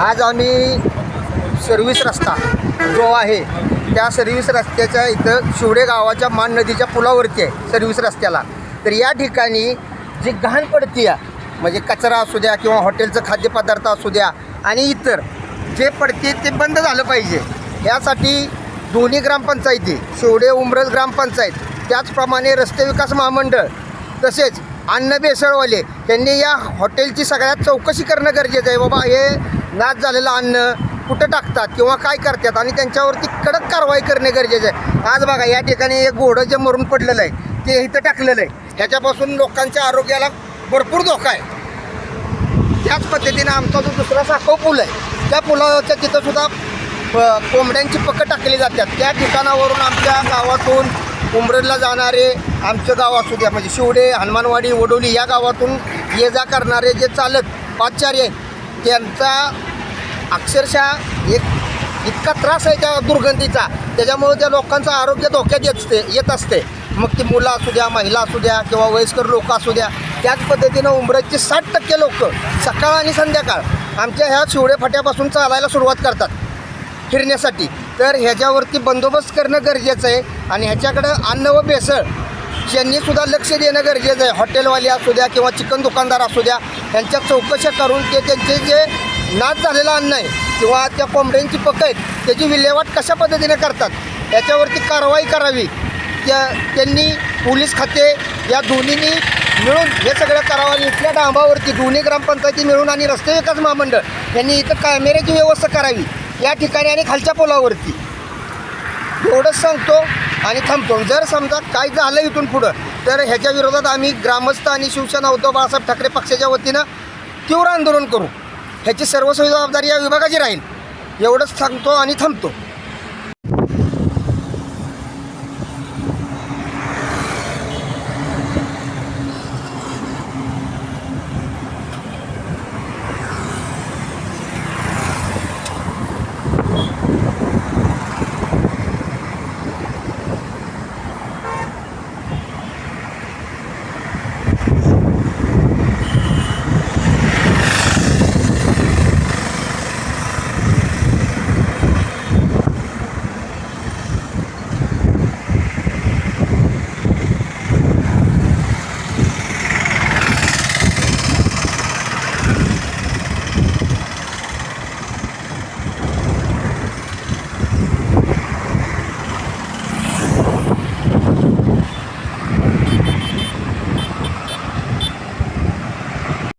आज आम्ही सर्व्हिस रस्ता जो आहे त्या सर्व्हिस रस्त्याच्या इथं शिवडे गावाच्या मान नदीच्या पुलावरती आहे सर्व्हिस रस्त्याला. तर या ठिकाणी जी घाण पडती आहे म्हणजे कचरा असू द्या किंवा हॉटेलचं खाद्यपदार्थ असू द्या आणि इतर जे पडते ते बंद झालं पाहिजे. यासाठी दोन्ही ग्रामपंचायती शिवडे उमरज ग्रामपंचायत त्याचप्रमाणे रस्ते विकास महामंडळ तसेच अन्न बेसळवाले त्यांनी या हॉटेलची सगळ्यात चौकशी करणं गरजेचं आहे. बाबा हे नाश झालेलं अन्न कुठं टाकतात किंवा काय करतात आणि त्यांच्यावरती कडक कारवाई करणे गरजेचं आहे. आज बघा या ठिकाणी एक घोडं जे मरून पडलेलं आहे ते इथं टाकलेलं आहे. ह्याच्यापासून लोकांच्या आरोग्याला भरपूर धोका आहे. त्याच पद्धतीनं आमचा जो दुसरा साखव पूल आहे त्या पुलाच्या तिथंसुद्धा प- कोंबड्यांची पकं टाकली जातात. त्या ठिकाणावरून आमच्या गावातून उमरेला जाणारे आमचं गाव असू द्या म्हणजे शिवडे हनुमानवाडी वडोली या गावातून ये जा करणारे जे चालक पाचचारी आहेत त्यांचा अक्षरशः एक इतका त्रास आहे त्या दुर्गंधीचा. त्याच्यामुळे त्या लोकांचं आरोग्य धोक्यात येत असते येत असते. मग ती मुलं असू द्या महिला असू द्या किंवा वयस्कर लोक असू द्या त्याच पद्धतीनं उमरजचे साठ टक्के लोक सकाळ आणि संध्याकाळ आमच्या ह्या शिवडे फाट्यापासून चालायला सुरुवात करतात फिरण्यासाठी. तर ह्याच्यावरती बंदोबस्त करणं गरजेचं आहे आणि ह्याच्याकडं अन्न व भेसळ यांनीसुद्धा लक्ष देणं गरजेचं आहे. हॉटेलवाले असू द्या किंवा चिकन दुकानदार असू द्या यांच्या चौकशा करून ते त्यांचे जे नाश झालेलं अन्न आहे किंवा त्या कोंबड्यांची पकं आहेत त्याची विल्हेवाट कशा पद्धतीने करतात याच्यावरती कारवाई करावी. त्या त्यांनी पोलीस खाते या दोन्हींनी मिळून हे सगळं करावं. आणि इथल्या डांबावरती दोन्ही ग्रामपंचायती मिळून आणि रस्ते विकास महामंडळ यांनी इथं कॅमेऱ्याची व्यवस्था करावी. या ठिकाणी आणि खालच्या पुलावरती. एवढंच सांगतो आणि थांबतो. जर समजा काय झालं इथून पुढं तर ह्याच्या विरोधात आम्ही ग्रामस्थ आणि शिवसेना उद्धव बाळासाहेब ठाकरे पक्षाच्या वतीनं तीव्र आंदोलन करू. ह्याची सर्व जबाबदारी या विभागाची राहील. एवढंच सांगतो आणि थांबतो.